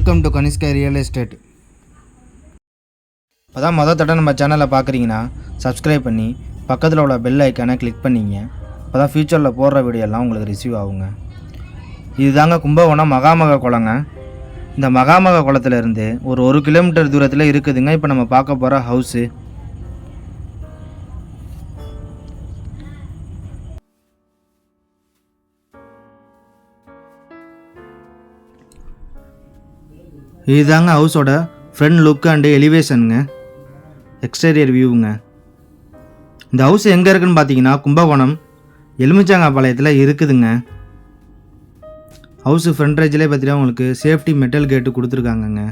Welcome to Kanishka real estate இப்போ தான் மொதல் தடவை நம்ம சேனலை பார்க்குறீங்கன்னா சப்ஸ்கிரைப் பண்ணி பக்கத்தில் உள்ள பெல் ஐக்கானை கிளிக் பண்ணிங்க. இப்போ தான் ஃப்யூச்சரில் போடுற வீடியோலாம் உங்களுக்கு ரிசீவ் ஆகுங்க. இதுதாங்க கும்பகோணம் மகாமக குளங்க. இந்த மகாமக குளத்துலேருந்து ஒரு ஒரு கிலோமீட்டர் தூரத்தில் இருக்குதுங்க. இப்போ நம்ம பார்க்க போகிற ஹவுஸு இதுதாங்க ஹவுஸோட ஃப்ரண்ட் லுக் அண்டு எலிவேஷனுங்க எக்ஸ்டீரியர் வியூவுங்க இந்த ஹவுஸ் எங்கே இருக்குன்னு பார்த்தீங்கன்னா கும்பகோணம் எலுமிச்சாங்காப்பாளையத்தில் இருக்குதுங்க. ஹவுஸு ரேஜிலே பார்த்தீங்கன்னா உங்களுக்கு சேஃப்டி மெட்டல் கேட்டு கொடுத்துருக்காங்கங்க.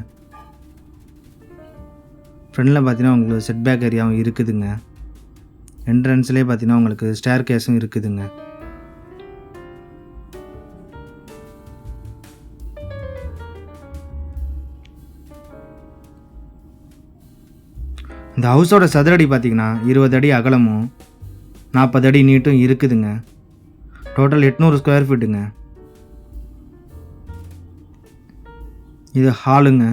ஃப்ரண்டில் பார்த்தீங்கன்னா உங்களுக்கு செட் பேக் ஏரியாவும் இருக்குதுங்க. என்ட்ரன்ஸ்லேயே பார்த்தீங்கன்னா உங்களுக்கு ஸ்டேர் கேஸும் இருக்குதுங்க. இந்த ஹவுஸோட சதுரடி பார்த்தீங்கன்னா இருபது அடி அகலமும் நாற்பது அடி நீட்டும் இருக்குதுங்க. டோட்டல் எட்நூறு ஸ்கொயர் ஃபீட்டுங்க இது ஹாலுங்க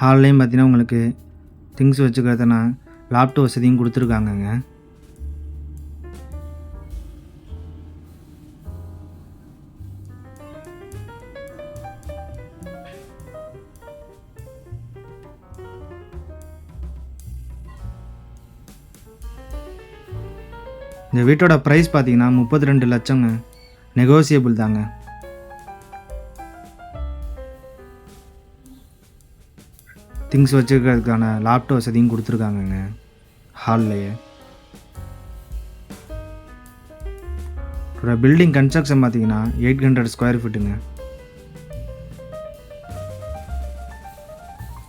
ஹால்லையும் பார்த்தீங்கன்னா உங்களுக்கு திங்ஸ் வச்சுக்கிறதுனா லாப்டாப் வசதியும் கொடுத்துருக்காங்கங்க. இந்த வீட்டோட ப்ரைஸ் பார்த்தீங்கன்னா முப்பத்தி ரெண்டு லட்சங்க. நெகோசியபிள் தாங்க. திங்ஸ் வச்சுருக்கிறதுக்கான லேப்டாப் வசதியும் கொடுத்துருக்காங்கங்க. ஹால்லையே பில்டிங் கன்ஸ்ட்ரக்ஷன் பார்த்தீங்கன்னா எயிட் ஹண்ட்ரட் ஸ்கொயர் ஃபீட்டுங்க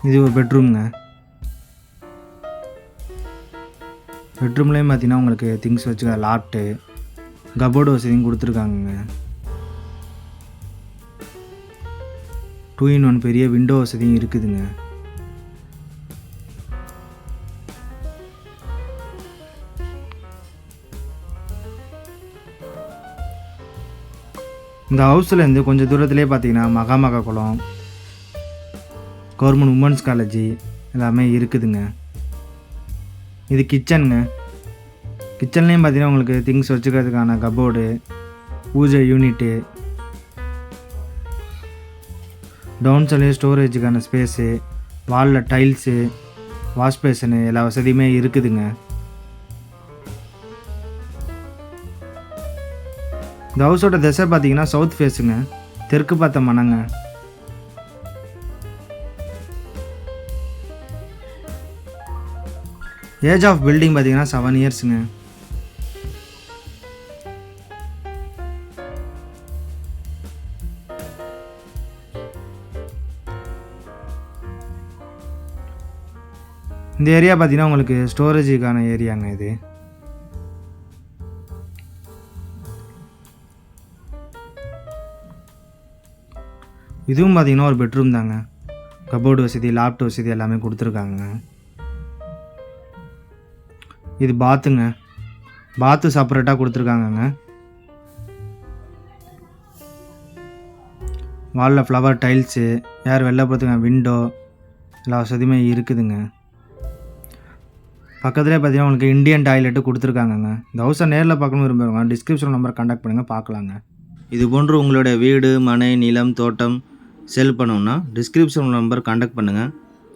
இது ஒரு பெட்ரூம்ங்க பெட்ரூம்லேயும் பார்த்தீங்கன்னா உங்களுக்கு திங்ஸ் வச்சுக்க லாப்ட்டு கபோர்டு வசதியும் கொடுத்துருக்காங்கங்க. டூ இன் ஒன் பெரிய விண்டோ வசதியும் இருக்குதுங்க. இந்த ஹவுஸ்லேருந்து கொஞ்சம் தூரத்துலேயே பார்த்தீங்கன்னா மகாமகா குளம் கவர்மெண்ட் உமன்ஸ் காலேஜ் எல்லாமே இருக்குதுங்க. இது கிச்சனுங்க கிச்சன்லேயும் பார்த்தீங்கன்னா உங்களுக்கு திங்ஸ் வச்சுக்கிறதுக்கான கபோர்டு பூஜை யூனிட்டு டவுன் சைட்லேயும் ஸ்டோரேஜுக்கான ஸ்பேஸு வாலில் டைல்ஸு வாஷ் பேஷனு எல்லா வசதியுமே இருக்குதுங்க. இந்த ஹவுஸோட திசை பார்த்தீங்கன்னா சவுத் ஃபேஸுங்க தெற்கு பார்த்த மனங்க ஏஜ் ஆஃப் பில்டிங் பார்த்தீங்கன்னா செவன் இயர்ஸுங்க இந்த ஏரியா பார்த்தீங்கன்னா உங்களுக்கு ஸ்டோரேஜுக்கான ஏரியாங்க இது. இதுவும் பார்த்தீங்கன்னா ஒரு பெட்ரூம் தாங்க. கபோர்டு வசதி லேப்டாப் வசதி எல்லாமே கொடுத்துருக்காங்க. இது பாத்துங்க. பாத்து செப்பரேட்டாக கொடுத்துருக்காங்கங்க. வாலில் ஃப்ளவர் டைல்ஸு யார் வெளில போகிறதுங்க விண்டோ எல்லா வசதியுமே இருக்குதுங்க. பக்கத்துலேயே பார்த்தீங்கன்னா உங்களுக்கு இந்தியன் டாய்லெட்டு கொடுத்துருக்காங்கங்க. இந்த ஹவுஸை நேரில் பார்க்கணும் விரும்புகிறவங்க டிஸ்கிரிப்ஷன் நம்பர் கான்டாக்ட் பண்ணுங்கள் பார்க்கலாங்க. இது போன்று உங்களுடைய வீடு மனை நிலம் தோட்டம் செல் பண்ணணும்னா டிஸ்கிரிப்ஷன் நம்பர் கான்டாக்ட் பண்ணுங்கள்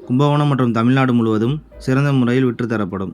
கும்பகோணம் மற்றும் தமிழ்நாடு முழுவதும் சிறந்த முறையில் விற்றுத்தரப்படும்